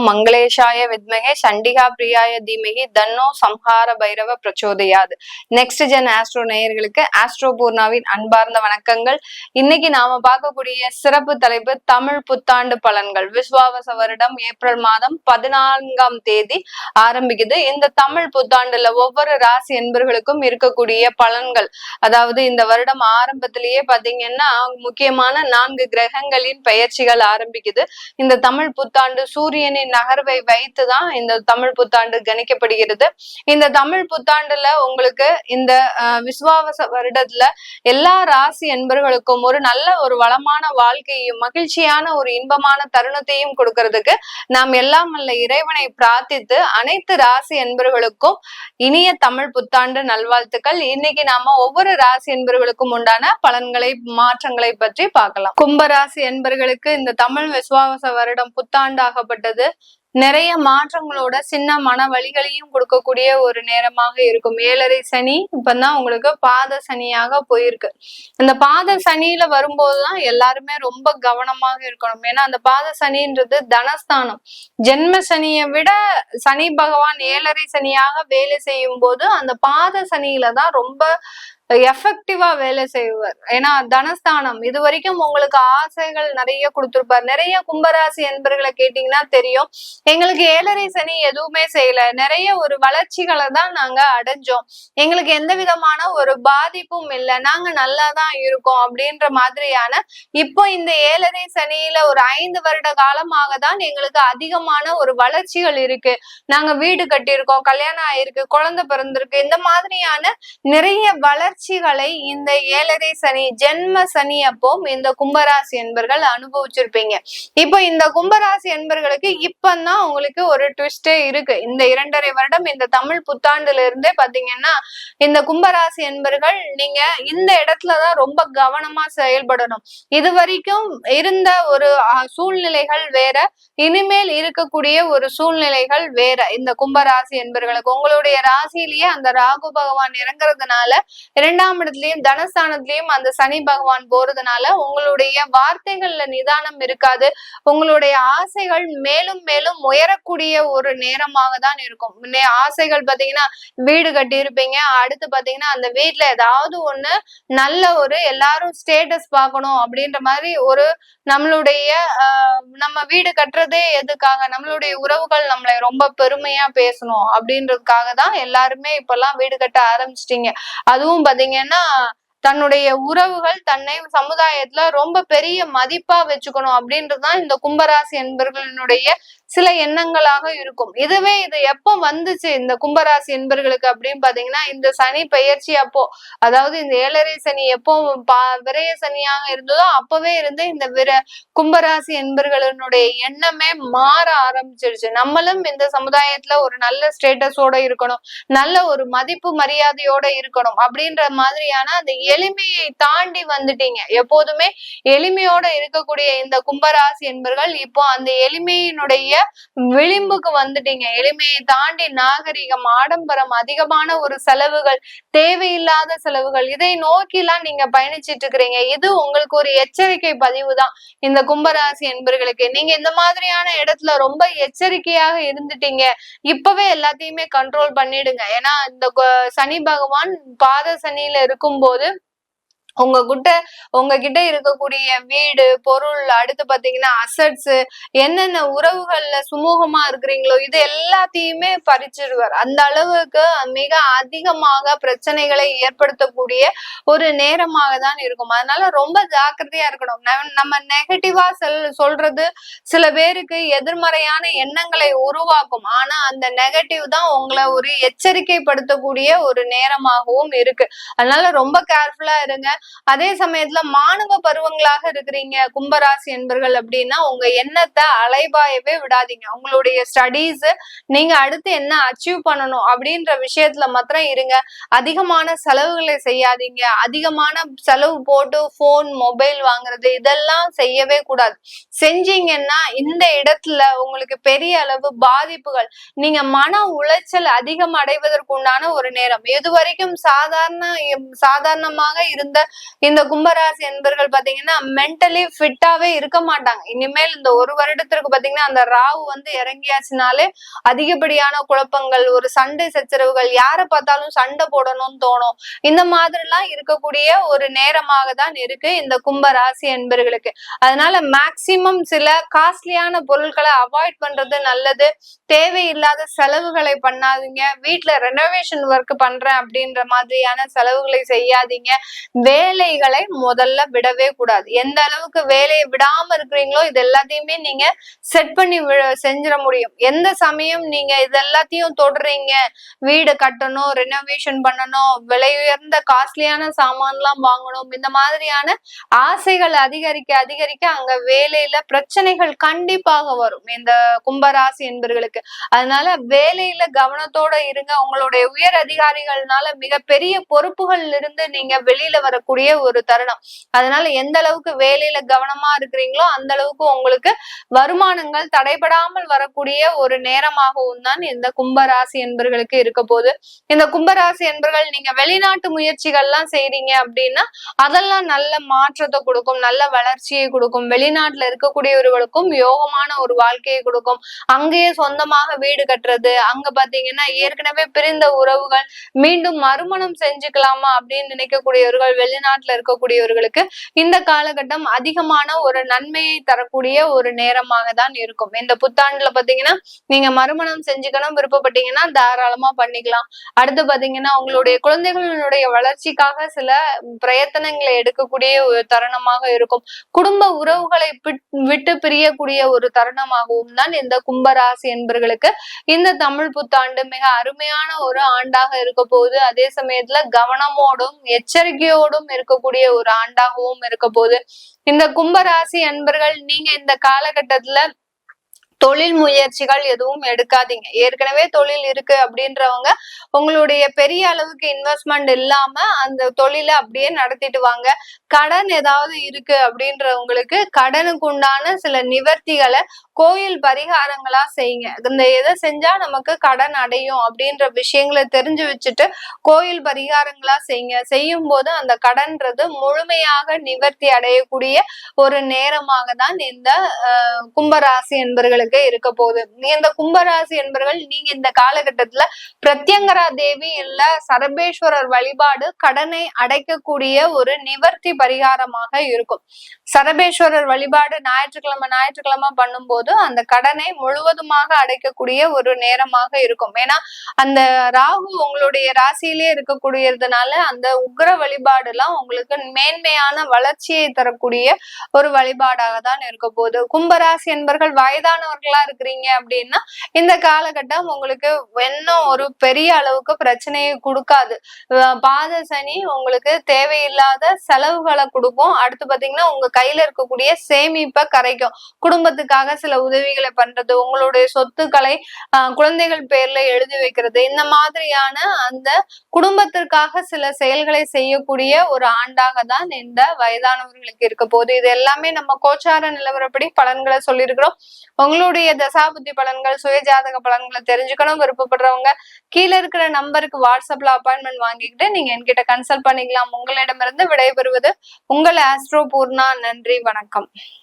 ஓம் மங்களேஷாய வித்மகே சண்டிகா பிரியாய தீமகி தன்னோ சம்ஹார பைரவ பிரச்சோதையாது நெக்ஸ்ட் ஜென் ஆஸ்ட்ரோ நேயர்களுக்கு ஆஸ்ட்ரோ பூர்ணாவின் அன்பார்ந்த வணக்கங்கள் இன்னைக்கு நாம பார்க்கக்கூடிய சிறப்பு தலைப்பு தமிழ் புத்தாண்டு பலன்கள் விஸ்வாவச வருடம் ஏப்ரல் மாதம் பதினான்காம் தேதி ஆரம்பிக்குது இந்த தமிழ் புத்தாண்டுல ஒவ்வொரு ராசி என்பர்களுக்கும் இருக்கக்கூடிய பலன்கள் அதாவது இந்த வருடம் ஆரம்பத்திலேயே பாத்தீங்கன்னா முக்கியமான நான்கு கிரகங்களின் பெயர்ச்சிகள் ஆரம்பிக்குது இந்த தமிழ் புத்தாண்டு சூரியனின் நகர்வை வைத்துதான் இந்த தமிழ் புத்தாண்டு கணிக்கப்படுகிறது. இந்த தமிழ் புத்தாண்டுல உங்களுக்கு இந்த விஸ்வாவச வருடத்துல எல்லா ராசி என்பர்களுக்கும் ஒரு நல்ல ஒரு வளமான வாழ்க்கையும் மகிழ்ச்சியான ஒரு இன்பமான தருணத்தையும் கொடுக்கறதுக்கு நாம் எல்லாம் அல்ல இறைவனை பிரார்த்தித்து அனைத்து ராசி என்பர்களுக்கும் இனிய தமிழ் புத்தாண்டு நல்வாழ்த்துக்கள். இன்னைக்கு நாம ஒவ்வொரு ராசி என்பர்களுக்கும் உண்டான பலன்களை மாற்றங்களை பற்றி பார்க்கலாம். கும்பராசி என்பர்களுக்கு இந்த தமிழ் விஸ்வாவச வருடம் புத்தாண்டாகப்பட்டது. நிறைய மாற்றங்களோட சின்ன மன வழிகளையும் கொடுக்கக்கூடிய ஒரு நேரமாக இருக்கும். ஏழரை சனி இப்பதான் உங்களுக்கு பாத சனியாக போயிருக்கு. அந்த பாத சனியில வரும்போதுதான் எல்லாருமே ரொம்ப கவனமாக இருக்கணும். ஏன்னா அந்த பாத சனின்றது தனஸ்தானம். ஜென்ம சனியை விட சனி பகவான் ஏழரை சனியாக வேலை செய்யும் போது அந்த பாத சனியில தான் ரொம்ப எஃபெக்டிவா வேலை செய்வார். ஏன்னா தனஸ்தானம். இது வரைக்கும் உங்களுக்கு ஆசைகள் நிறைய கொடுத்துருப்பார். நிறைய கும்பராசி என்பர்களை கேட்டீங்கன்னா தெரியும். எங்களுக்கு ஏழரை சனி எதுவுமே செய்யல. நிறைய ஒரு வளர்ச்சிகளை தான் நாங்க அடைஞ்சோம். எங்களுக்கு எந்த விதமான ஒரு பாதிப்பும் இல்லை. நாங்க நல்லா தான் இருக்கோம் அப்படின்ற மாதிரியான இப்போ இந்த ஏழரை சனியில ஒரு ஐந்து வருட காலமாக தான் எங்களுக்கு அதிகமான ஒரு வளர்ச்சிகள் இருக்கு. நாங்க வீடு கட்டியிருக்கோம் கல்யாணம் ஆயிருக்கு குழந்தை பிறந்திருக்கு. இந்த மாதிரியான நிறைய வளர்ச்சி வளர்ச்சிகளை இந்த ஏழரை சனி ஜென்ம சனி அப்போ இந்த கும்பராசி என்பர்கள் அனுபவிச்சிருப்பீங்க. இப்போ இந்த கும்பராசி என்பர்களுக்கு இப்பந்தான் உங்களுக்கு ஒரு ட்விஸ்டே இருக்கு. இந்த இரண்டரை வருடம் இந்த தமிழ் புத்தாண்டுல இருந்தே பாத்தீங்கன்னா இந்த கும்பராசி என்பர்கள் நீங்க இந்த இடத்துலதான் ரொம்ப கவனமா செயல்படணும். இது வரைக்கும் இருந்த ஒரு சூழ்நிலைகள் வேற இனிமேல் இருக்கக்கூடிய ஒரு சூழ்நிலைகள் வேற. இந்த கும்பராசி என்பர்களுக்கு உங்களுடைய ராசியிலேயே அந்த ராகு பகவான் இறங்குறதுனால இரண்டாம் இடத்துலயும் தனஸ்தானத்திலயும் அந்த சனி பகவான் போறதுனால உங்களுடைய வார்த்தைகள்ல நிதானம் இருக்காது. உங்களுடைய ஆசைகள் மேலும் மேலும் உயரக்கூடிய ஒரு நேரமாக தான் இருக்கும் ஆசைகள் பாத்தீங்கன்னா வீடு கட்டி இருப்பீங்க அடுத்து பாத்தீங்கன்னா அந்த வீட்டுல ஏதாவது ஒண்ணு நல்ல ஒரு எல்லாரும் ஸ்டேட்டஸ் பார்க்கணும் அப்படின்ற மாதிரி ஒரு நம்மளுடைய நம்ம வீடு கட்டுறதே எதுக்காக? நம்மளுடைய உறவுகள் நம்மளை ரொம்ப பெருமையா பேசணும் அப்படின்றதுக்காக தான் எல்லாருமே இப்பெல்லாம் வீடு கட்ட ஆரம்பிச்சிட்டீங்க. அதுவும் பாத்தீங்கன்னா தன்னுடைய உறவுகள் தன்னை சமுதாயத்துல ரொம்ப பெரிய மதிப்பா வச்சுக்கணும் அப்படின்றதுதான் இந்த கும்பராசி என்பர்களினுடைய சில எண்ணங்களாக இருக்கும். இதுவே இது எப்போ வந்துச்சு இந்த கும்பராசி என்பர்களுக்கு அப்படின்னு பாத்தீங்கன்னா இந்த சனி பயிற்சி அப்போ அதாவது இந்த ஏழரை சனி எப்போ விரைய சனியாக இருந்ததோ அப்பவே இருந்து இந்த விர கும்பராசி என்பர்களினுடைய எண்ணமே மாற ஆரம்பிச்சிருச்சு. நம்மளும் இந்த சமுதாயத்துல ஒரு நல்ல ஸ்டேட்டஸோட இருக்கணும். நல்ல ஒரு மதிப்பு மரியாதையோட இருக்கணும். அப்படின்ற மாதிரியான அந்த எளிமையை தாண்டி வந்துட்டீங்க. எப்போதுமே எளிமையோட இருக்கக்கூடிய இந்த கும்பராசி என்பர்கள் இப்போ அந்த எளிமையினுடைய விளிம்புக்கு வந்துட்டீங்க. எளிமையை தாண்டி நாகரிகம் ஆடம்பரம் அதிகமான ஒரு செலவுகள் தேவையில்லாத செலவுகள் இதை நோக்கிலாம் நீங்க பயணிச்சிட்டு இருக்கிறீங்க இது உங்களுக்கு ஒரு எச்சரிக்கை பதிவு தான் இந்த கும்பராசி என்பர்களுக்கு. நீங்க இந்த மாதிரியான இடத்துல ரொம்ப எச்சரிக்கையாக இருந்துட்டீங்க. இப்பவே எல்லாத்தையுமே கண்ட்ரோல் பண்ணிடுங்க. ஏன்னா இந்த சனி பகவான் பாத சனியில இருக்கும் போது உங்ககிட்ட உங்ககிட்ட இருக்கக்கூடிய வீடு பொருள் அடுத்து பாத்தீங்கன்னா அசட்ஸ் என்னென்ன உறவுகள்ல சுமூகமா இருக்கிறீங்களோ இது எல்லாத்தையுமே பறிச்சிடுவார் அந்த அளவுக்கு மிக அதிகமாக பிரச்சனைகளை ஏற்படுத்தக்கூடிய ஒரு நேரமாக தான் இருக்கும். அதனால ரொம்ப ஜாக்கிரதையா இருக்கணும். நம்ம நெகட்டிவா செல் சொல்றது சில பேருக்கு எதிர்மறையான எண்ணங்களை உருவாக்கும். ஆனா அந்த நெகட்டிவ் தான் உங்களை ஒரு எச்சரிக்கைப்படுத்தக்கூடிய ஒரு நேரமாகவும் இருக்கு. அதனால ரொம்ப கேர்ஃபுல்லா இருங்க. அதே சமயத்துல மாணவ பருவங்களாக இருக்கிறீங்க கும்பராசி என்பர்கள் அப்படின்னா உங்க எண்ணத்தை அலைபாயவே விடாதீங்க. உங்களுடைய ஸ்டடீஸ் நீங்க அடுத்து என்ன அச்சீவ் பண்ணணும் அப்படின்ற விஷயத்துல மாத்திரம் இருங்க. அதிகமான செலவுகளை செய்யாதீங்க. அதிகமான செலவு போட்டு போன் மொபைல் வாங்குறது இதெல்லாம் செய்யவே கூடாது. செஞ்சீங்கன்னா இந்த இடத்துல உங்களுக்கு பெரிய அளவு பாதிப்புகள் நீங்க மன உளைச்சல் அதிகம் அடைவதற்கு உண்டான ஒரு நேரம். இது வரைக்கும் சாதாரண சாதாரணமாக இருந்த இந்த கும்பராசி என்பர்கள் பாத்தீங்கன்னா மென்டலி ஃபிட்டாவே இருக்க மாட்டாங்க. இனிமேல் இந்த ஒரு வருடத்திற்கு பாத்தீங்கன்னா அந்த ராவு வந்து இறங்கியாச்சுனாலே அதிகப்படியான குழப்பங்கள் ஒரு சண்டை சச்சரவுகள் யாரை பார்த்தாலும் சண்டை போடணும்னு தோணும். இந்த மாதிரிலாம் இருக்கக்கூடிய ஒரு நேரமாக தான் இருக்கு இந்த கும்ப ராசி என்பர்களுக்கு. அதனால மேக்சிமம் சில காஸ்ட்லியான பொருட்களை அவாய்ட் பண்றது நல்லது. தேவையில்லாத செலவுகளை பண்ணாதீங்க. வீட்டுல ரெனோவேஷன் ஒர்க் பண்றேன் அப்படின்ற மாதிரியான செலவுகளை செய்யாதீங்க. வே வேலைகளை முதல்ல விடவே கூடாது. எந்த அளவுக்கு வேலையை விடாம இருக்கிறீங்களோ இது எல்லாத்தையுமே நீங்க செட் பண்ணி செஞ்சிட முடியும். எந்த சமயம் நீங்க இது எல்லாத்தையும் தொடுறீங்க. வீடு கட்டணும் ரெனோவேஷன் பண்ணணும் விலை உயர்ந்த காஸ்ட்லியான சாமான்லாம் வாங்கணும். இந்த மாதிரியான ஆசைகள் அதிகரிக்க அதிகரிக்க அங்க வேலையில பிரச்சனைகள் கண்டிப்பாக வரும். இந்த கும்பராசி என்பர்களுக்கு. அதனால வேலையில கவனத்தோட இருங்க. உங்களுடைய உயர் அதிகாரிகள்னால மிகப்பெரிய பொறுப்புகள் இருந்து நீங்க வெளியில வரக்கூடிய ஒரு தருணம். அதனால எந்த அளவுக்கு வேலையில கவனமா இருக்கிறீங்களோ அந்த அளவுக்கு உங்களுக்கு வருமானங்கள் தடைபடாமல் வரக்கூடிய ஒரு நேரமாகவும் தான் இந்த கும்பராசி என்பர்களுக்கு இருக்க போது இந்த கும்பராசி என்பர்கள் நீங்க வெளிநாட்டு முயற்சிகள்லாம் செய்றீங்க அப்படின்னா அதெல்லாம் நல்ல மாற்றத்தை கொடுக்கும் நல்ல வளர்ச்சியை கொடுக்கும். வெளிநாட்டுல இருக்கக்கூடியவர்களுக்கும் யோகமான ஒரு வாழ்க்கையை கொடுக்கும். அங்கேயே சொந்தமாக வீடு கட்டுறது அங்க பாத்தீங்கன்னா ஏற்கனவே பிரிந்த உறவுகள் மீண்டும் மறுமணம் செஞ்சுக்கலாமா அப்படின்னு நினைக்கக்கூடியவர்கள் வெளிநாட்டுல இருக்கக்கூடியவர்களுக்கு இந்த காலகட்டம் அதிகமான ஒரு நன்மையை தரக்கூடிய ஒரு நேரமாக தான் இருக்கும். இந்த புத்தாண்டுல பாத்தீங்கன்னா நீங்க மறுமணம் செஞ்சுக்கணும் விருப்பப்பட்டீங்கன்னா தாராளமா பண்ணிக்கலாம். அடுத்து பாத்தீங்கன்னா உங்களுடைய குழந்தைகளுடைய வளர்ச்சிக்காக சில பிரயத்தனங்களை எடுக்கக்கூடிய ஒரு தருணமாக இருக்கும். குடும்ப உறவுகளை விட்டு பிரியக்கூடிய ஒரு தருணமாகவும் தான் இந்த கும்பராசி என்பர்களுக்கு இந்த தமிழ் புத்தாண்டு மிக அருமையான ஒரு ஆண்டாக இருக்க போகுது. அதே சமயத்துல கவனமோடும் எச்சரிக்கையோடும் இருக்கக்கூடிய ஒரு ஆண்டாகவும் இருக்க போகுது இந்த கும்பராசி அன்பர்கள் நீங்க இந்த காலகட்டத்துல தொழில் முயற்சிகள் எதுவும் எடுக்காதீங்க. ஏற்கனவே தொழில் இருக்கு அப்படின்றவங்க உங்களுடைய பெரிய அளவுக்கு இன்வெஸ்ட்மெண்ட் இல்லாம அந்த தொழிலை அப்படியே நடத்திட்டு வாங்க. கடன் ஏதாவது இருக்கு அப்படின்றவங்களுக்கு கடனுக்கு உண்டான சில நிவர்த்திகளை கோயில் பரிகாரங்களா செய்யுங்க. இந்த எதை செஞ்சா நமக்கு கடன் அடையும் அப்படின்ற விஷயங்களை தெரிஞ்சு வச்சுட்டு கோயில் பரிகாரங்களா செய்யுங்க. செய்யும் போது அந்த கடன்றது முழுமையாக நிவர்த்தி அடையக்கூடிய ஒரு நேரமாக தான் இந்த கும்பராசி என்பர்களுக்கு உங்களுக்கு இருக்க போகுது. இந்த கும்பராசி என்பவர்கள் நீங்க இந்த காலகட்டத்துல பிரத்யங்கரா தேவி இல்ல சரபேஸ்வரர் வழிபாடு கடனை அடைக்கக்கூடிய ஒரு நிவர்த்தி பரிகாரமாக இருக்கும். சரபேஸ்வரர் வழிபாடு ஞாயிற்றுக்கிழமை ஞாயிற்றுக்கிழமை பண்ணும்போது அந்த கடனை முழுவதுமாக அடைக்கக்கூடிய ஒரு நேரமாக இருக்கும். ஏன்னா அந்த ராகு உங்களுடைய ராசியிலே இருக்கக்கூடியதுனால அந்த உக்ர வழிபாடு எல்லாம் உங்களுக்கு மேன்மையான வளர்ச்சியை தரக்கூடிய ஒரு வழிபாடாக தான் இருக்க போகுது. கும்பராசி என்பர்கள் வயதானவர்கள் மாணவர்களா இருக்கிறீங்க அப்படின்னா இந்த காலகட்டம் உங்களுக்கு இன்னும் ஒரு பெரிய அளவுக்கு பிரச்சனையை கொடுக்காது. பாத சனி உங்களுக்கு தேவையில்லாத செலவுகளை கொடுக்கும். அடுத்து பாத்தீங்கன்னா உங்க கையில இருக்கக்கூடிய சேமிப்பை கரைக்கும். குடும்பத்துக்காக சில உதவிகளை பண்றது உங்களுடைய சொத்துக்களை குழந்தைகள் பேர்ல எழுதி வைக்கிறது. இந்த மாதிரியான அந்த குடும்பத்திற்காக சில செயல்களை செய்யக்கூடிய ஒரு ஆண்டாக தான் இந்த வயதானவர்களுக்கு இருக்க போகுது. இது எல்லாமே நம்ம கோச்சார நிலவரப்படி பலன்களை சொல்லியிருக்கிறோம். உங்களுடைய உங்களுடைய தசாபுத்தி பலன்கள் சுயஜாதக பலன்களை தெரிஞ்சுக்கணும் விருப்பப்படுறவங்க கீழே இருக்கிற நம்பருக்கு வாட்ஸ்அப்ல அப்பாயின்மெண்ட் வாங்கிக்கிட்டு நீங்க என்கிட்ட கன்சல்ட் பண்ணிக்கலாம். உங்களிடமிருந்து விடைபெறுவது உங்கள் ஆஸ்ட்ரோ பூர்ணா. நன்றி வணக்கம்.